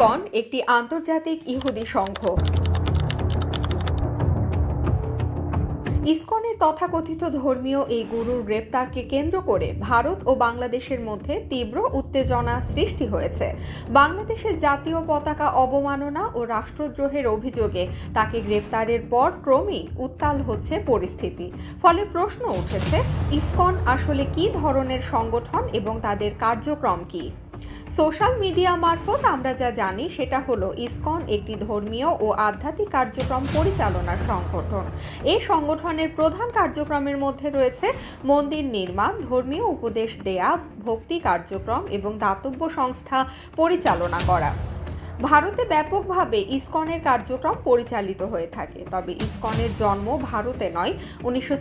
ISKCON, একটি আন্তর্জাতিক ইহুদি সংঘ। ইসকনের তথাকথিত ধর্মীয় এই গুরুর গ্রেপ্তারকে কেন্দ্র করে ভারত ও বাংলাদেশের মধ্যে তীব্র উত্তেজনা সৃষ্টি হয়েছে। বাংলাদেশের জাতীয় পতাকা অবমাননা ও রাষ্ট্রদ্রোহের অভিযোগে তাকে গ্রেপ্তারের পর ক্রমেই উত্তাল হচ্ছে পরিস্থিতি। ফলে প্রশ্ন উঠেছে, ইসকন আসলে কী ধরনের সংগঠন এবং তাদের কার্যক্রম কী? সোশ্যাল মিডিয়া মারফত আমরা যা জানি, সেটা হলো ইসকন একটি ধর্মীয় ও আধ্যাত্মিক কার্যক্রম পরিচালনার সংগঠন। এই সংগঠনের প্রধান কার্যক্রমের মধ্যে রয়েছে মন্দির নির্মাণ, ধর্মীয় উপদেশ দেয়া, ভক্তি কার্যক্রম এবং দাতব্য সংস্থা পরিচালনা করা। ভারতে ব্যাপকভাবে ইসকনের কার্যক্রম পরিচালিত হয়ে থাকে। তবে ইসকনের জন্ম ভারতে নয়, উনিশশো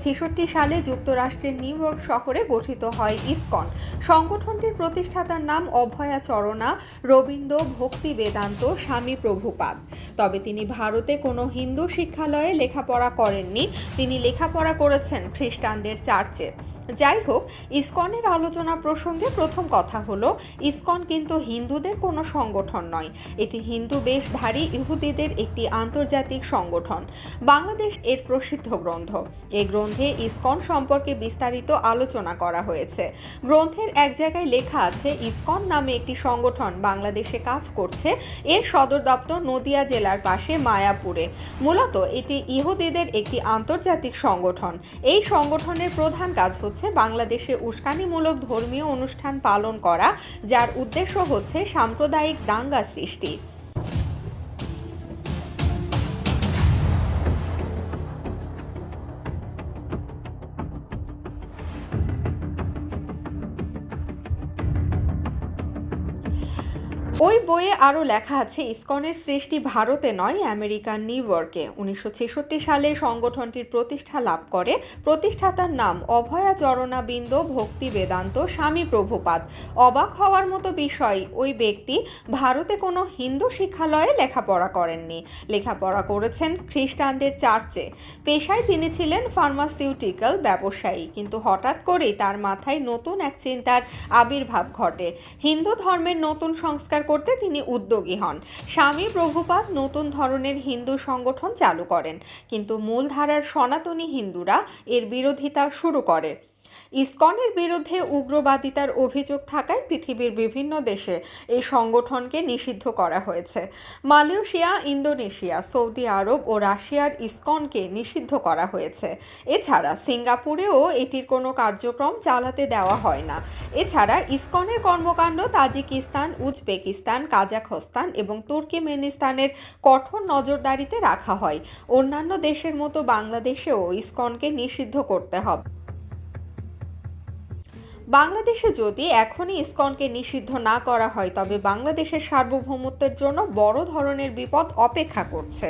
সালে যুক্তরাষ্ট্রের নিউ ইয়র্ক শহরে গঠিত হয় ইসকন। সংগঠনটির প্রতিষ্ঠাতার নাম অভয়া চরণা, রবীন্দ্র ভক্তি বেদান্ত, স্বামী প্রভুপাদ। তবে তিনি ভারতে কোনো হিন্দু শিক্ষালয়ে লেখাপড়া করেননি। তিনি লেখাপড়া করেছেন খ্রিস্টানদের চার্চে। যাই হোক, ইসকনের আলোচনা প্রসঙ্গে প্রথম কথা হলো, ইসকন কিন্তু হিন্দুদের কোনো সংগঠন নয়। এটি হিন্দু বেশধারী ইহুদিদের একটি আন্তর্জাতিক সংগঠন। বাংলাদেশ এর প্রসিদ্ধ গ্রন্থ। এই গ্রন্থে ইসকন সম্পর্কে বিস্তারিত আলোচনা করা হয়েছে। গ্রন্থের এক জায়গায় লেখা আছে, ইসকন নামে একটি সংগঠন বাংলাদেশে কাজ করছে এর সদর দপ্তর নদিয়া জেলার পাশে মায়াপুরে। মূলত এটি ইহুদিদের একটি আন্তর্জাতিক সংগঠন। এই সংগঠনের প্রধান কাজ হচ্ছে বাংলাদেশে উস্কানিমূলক ধর্মীয় অনুষ্ঠান পালন করা যার উদ্দেশ্য হচ্ছে সাম্প্রদায়িক দাঙ্গা সৃষ্টি। ওই বইয়ে আরও লেখা আছে, ইসকনের সৃষ্টি ভারতে নয়, আমেরিকার নিউ ইয়র্কে। উনিশশো ছেষট্টি সালে সংগঠনটির প্রতিষ্ঠা লাভ করে। প্রতিষ্ঠাতার নাম অভয়া চরণাবিন্দ, ভক্তি বেদান্ত, স্বামী প্রভুপাদ। অবাক হওয়ার মতো বিষয়, ওই ব্যক্তি ভারতে কোনো হিন্দু শিক্ষালয়ে লেখাপড়া করেননি। লেখাপড়া করেছেন খ্রিস্টানদের চার্চে। পেশায় তিনি ছিলেন ফার্মাসিউটিক্যাল ব্যবসায়ী, কিন্তু হঠাৎ করেই তার মাথায় নতুন এক চিন্তার আবির্ভাব ঘটে। হিন্দু ধর্মের নতুন সংস্কার করতে তিনি উদ্যোগী হন। স্বামী প্রভুপাত নতুন ধরনের হিন্দু সংগঠন চালু করেন। কিন্তু মূলধারার সনাতনী হিন্দুরা এর বিরোধিতা শুরু করে। ইসকনের বিরুদ্ধে উগ্রবাদিতার অভিযোগ থাকায় পৃথিবীর বিভিন্ন দেশে এই সংগঠনকে নিষিদ্ধ করা হয়েছে। মালয়েশিয়া, ইন্দোনেশিয়া, সৌদি আরব ও রাশিয়ার ইসকনকে নিষিদ্ধ করা হয়েছে। এছাড়া সিঙ্গাপুরেও এটির কোনো কার্যক্রম চালাতে দেওয়া হয় না। এছাড়া ইসকনের কর্মকাণ্ড তাজিকিস্তান, উজবেকিস্তান, কাজাখস্তান এবং তুর্কিমেনিস্তানের কঠোর নজরদারিতে রাখা হয়। অন্যান্য দেশের মতো বাংলাদেশেও ইসকনকে নিষিদ্ধ করতে হবে। বাংলাদেশে যদি এখনই ইসকনকে নিষিদ্ধ না করা হয়, তবে বাংলাদেশের সার্বভৌমত্বের জন্য বড় ধরনের বিপদ অপেক্ষা করছে।